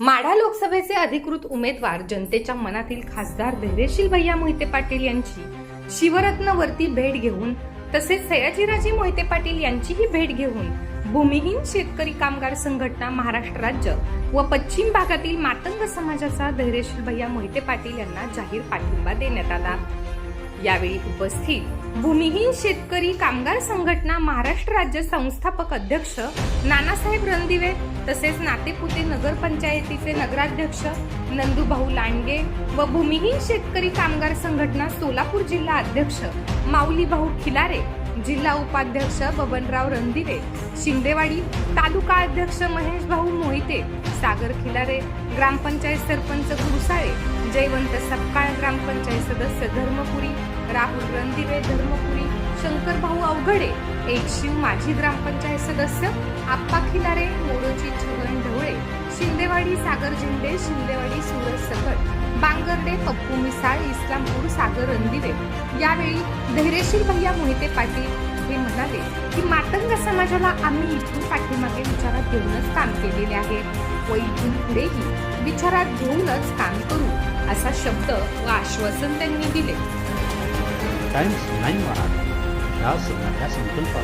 माढा लोकसभेचे अधिकृत उमेदवार जनतेच्या मनातील खासदार धैर्यशील भैया मोहिते पाटील यांची शिवरत्नवरती भेट घेऊन तसेच सयाजीराजे मोहिते पाटील यांचीही भेट घेऊन भूमिहीन शेतकरी कामगार संघटना महाराष्ट्र राज्य व पश्चिम भागातील मातंग समाजाचा धैर्यशील भैया मोहिते पाटील यांना जाहीर पाठिंबा देण्यात आला. यावेळी उपस्थित भूमिहीन शेतकरी कामगार संघटना महाराष्ट्र राज्य संस्थापक अध्यक्ष नानासाहेब रणदिवे तसेच नातेपुते नगरपंचायतीचे नगराध्यक्ष नंदूभाऊ लांडगे व भूमिहीन शेतकरी कामगार संघटना सोलापूर जिल्हा अध्यक्ष माऊली भाऊ खिलारे जिल्हा उपाध्यक्ष बबनराव रणदिवे शिंदेवाडी तालुका अध्यक्ष महेश भाऊ मोहिते सागर खिलारे ग्रामपंचायत सरपंच गुरुसाळे जयवंत सपकाळ ग्रामपंचायत सदस्य धर्मपुरी राहुल रणदिवे धर्मपुरी शंकरभाऊ अवघडे एक शिव माजी ग्रामपंचायत सदस्य आप्पा खिलारे मोरोजी छगन ढवळे शिंदेवाडी सागर झेंडे शिंदेवाडी सूरज सकट बांगर्डे पप्पू मिसाळ इस्लामपूर सागर रणदिवे यावेळी धैर्यशील भैया मोहिते पाटील हे म्हणाले की मातंग समाजाला आम्ही इथून पाठीमागे विचारात घेऊनच काम केलेले आहे. व इथून पुढेही विचारात घेऊनच काम करू असा शब्द व आश्वासन त्यांनी दिले. Times Nine Marathi. या संकल्पात.